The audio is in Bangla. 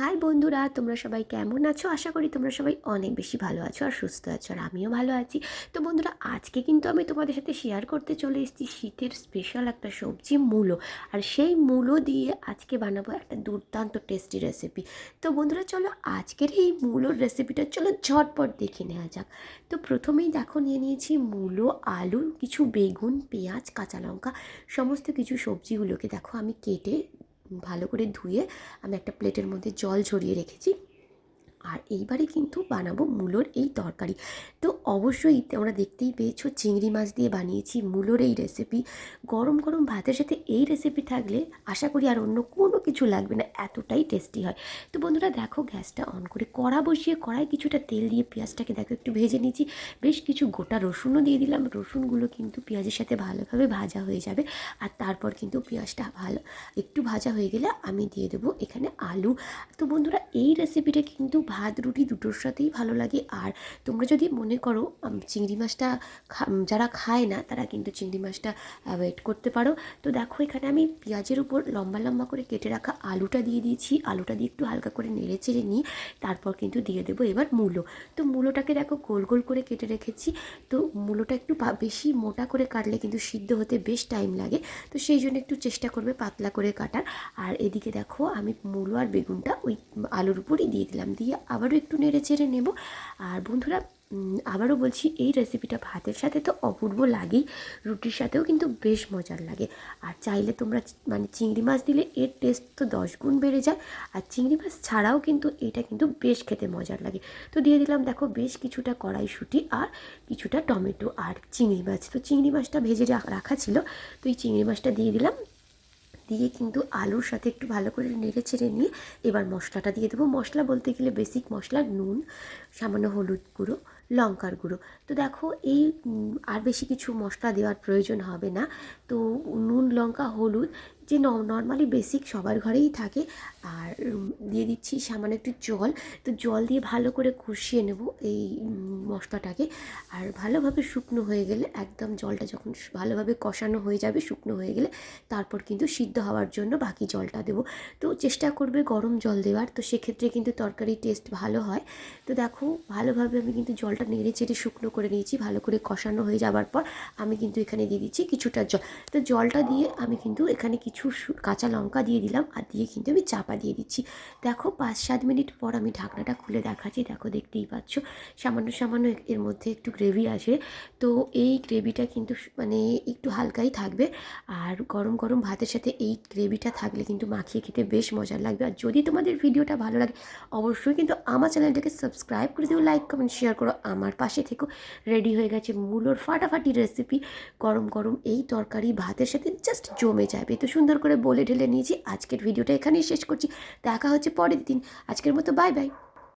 হাই বন্ধুরা, তোমরা সবাই কেমন আছো? আশা করি তোমরা সবাই অনেক বেশি ভালো আছো আর সুস্থ আছো আর আমিও ভালো আছি। তো বন্ধুরা, আজকে কিন্তু আমি তোমাদের সাথে শেয়ার করতে চলে এসেছি শীতের স্পেশাল একটা সবজি মূলো। আর সেই মূলো দিয়ে আজকে বানাবো একটা দুর্দান্ত টেস্টি রেসিপি তো বন্ধুরা, চলো আজকের এই মূলোর রেসিপিটা চলো ঝটপট দেখে নেওয়া যাক। তো প্রথমেই দেখো, নিয়ে নিয়েছি মূলো, আলু, কিছু বেগুন, পেঁয়াজ, কাঁচা লঙ্কা, সমস্ত কিছু সবজিগুলোকে দেখো আমি কেটে ভালো করে ধুয়ে আমি একটা প্লেটের মধ্যে জল ঝরিয়ে রেখেছি। আর এইবারে কিন্তু বানাবো মূলোর এই তরকারি। তো অবশ্যই তোমরা দেখতেই পেয়েছ চিংড়ি মাছ দিয়ে বানিয়েছি মূলোর এই রেসিপি গরম গরম ভাতের সাথে এই রেসিপি থাকলে আশা করি আর অন্য কোনো কিছু লাগবে না, এতটাই টেস্টি হয়। তো বন্ধুরা দেখো গ্যাসটা অন করে কড়া বসিয়ে কড়াই কিছুটা তেল দিয়ে পেঁয়াজটাকে দেখো একটু ভেজে নিয়েছি। বেশ কিছু গোটা রসুনও দিয়ে দিলাম, রসুনগুলো কিন্তু পেঁয়াজের সাথে ভালোভাবে ভাজা হয়ে যাবে। আর তারপর কিন্তু পেঁয়াজটা ভালো, একটু ভাজা হয়ে গেলে আমি দিয়ে দেবো এখানে আলু। তো বন্ধুরা এই রেসিপিটা কিন্তু ভাত, রুটি দুটোর সাথেই ভালো লাগে। আর তোমরা যদি মনে করো চিংড়ি মাছটা যারা খায় না, তারা কিন্তু চিংড়ি মাছটা ওয়েট করতে পারো। তো দেখো, এখানে আমি পেঁয়াজের উপর লম্বা লম্বা করে কেটে রাখা আলুটা দিয়ে দিয়েছি। আলুটা দিয়ে একটু হালকা করে নেড়ে চেড়ে নিয়ে তারপর কিন্তু দিয়ে দেবো এবার মূলো। তো মূলোটাকে দেখো, গোল গোল করে কেটে রেখেছি। তো মূলোটা একটু বেশি মোটা করে কাটলে কিন্তু সিদ্ধ হতে বেশ টাইম লাগে। তো সেই জন্য একটু চেষ্টা করবে পাতলা করে কাটার। আর এদিকে দেখো, আমি মূলো আর বেগুনটা ওই আলুর উপরই দিয়ে দিলাম। দিয়ে আবারও একটু নেড়ে চেড়ে নেব। আর বন্ধুরা আবারও বলছি, এই রেসিপিটা ভাতের সাথে তো অপূর্ব লাগেই, রুটির সাথেও কিন্তু বেশ মজার লাগে। আর চাইলে তোমরা মানে চিংড়ি মাছ দিলে এর টেস্ট তো দশ গুণ বেড়ে যায়। আর চিংড়ি মাছ ছাড়াও কিন্তু এটা কিন্তু বেশ খেতে মজার লাগে। তো দিয়ে দিলাম, দেখো, বেশ কিছুটা কড়াইশুঁটি আর কিছুটা টমেটো আর চিংড়ি মাছ। তো চিংড়ি মাছটা ভেজে রাখা ছিল। তো এই চিংড়ি মাছটা দিয়ে দিলাম। দিয়ে কিন্তু আলুর সাথে একটু ভালো করে নেড়ে ছেড়ে নিয়ে এবার মশলাটা দিয়ে দেবো। মশলা বলতে গেলে বেসিক মশলা নুন, সামান্য হলুদ গুঁড়ো লঙ্কার গুঁড়ো। তো দেখো, এই আর বেশি কিছু মশলা দেওয়ার প্রয়োজন হবে না। তো নুন, লঙ্কা, হলুদ, যে নর্মালি বেসিক সবার ঘরেই থাকে। আর দিয়ে দিচ্ছি সামান্য একটু জল। তো জল দিয়ে ভালো করে কষিয়ে নেব এই মশলাটাকে। আর ভালোভাবে শুকনো হয়ে গেলে একদম জলটা যখন ভালোভাবে কষানো হয়ে যাবে, শুকনো হয়ে গেলে তারপর কিন্তু সিদ্ধ হওয়ার জন্য বাকি জলটা দেবো। তো চেষ্টা করবে গরম জল দেওয়ার। তো সেক্ষেত্রে কিন্তু তরকারি টেস্ট ভালো হয়। তো দেখো, ভালোভাবে আমি কিন্তু জলটা নেড়ে চেড়ে শুকনো করে নিয়েছি, ভালো করে কষানো হয়ে যাওয়ার পর আমি কিন্তু এখানে দিয়ে দিচ্ছি কিছুটা জল। তো জলটা দিয়ে আমি কিন্তু এখানে কিছু কাঁচা লঙ্কা দিয়ে দিলাম আর দিয়ে কিন্তু আমি চাপা দিয়ে দিচ্ছি। দেখো পাঁচ সাত মিনিট পর আমি ঢাকনাটা খুলে দেখাচ্ছি, দেখো দেখতেই পাচ্ছ। সামান্য সামান্য এর মধ্যে একটু গ্রেভি আসে। তো এই গ্রেভিটা কিন্তু মানে একটু হালকাই থাকবে আর গরম গরম ভাতের সাথে এই গ্রেভিটা থাকলে কিন্তু মাখিয়ে খেতে বেশ মজার লাগবে। আর যদি তোমাদের ভিডিওটা ভালো লাগে, অবশ্যই কিন্তু আমার চ্যানেলটাকে সাবস্ক্রাইব করে দিও লাইক কমেন্ট শেয়ার করো। আমার পাশে থেকেও রেডি হয়ে গেছে মুলোর ফাটাফাটি রেসিপি গরম গরম এই তরকারি ভাতের সাথে জাস্ট জমে যাবে। তো সুন্দর করে বলে ঢেলে নিয়েছি। আজকের ভিডিওটা এখানেই শেষ করছি। দেখা হচ্ছে পরের দিন। আজকের মতো বাই বাই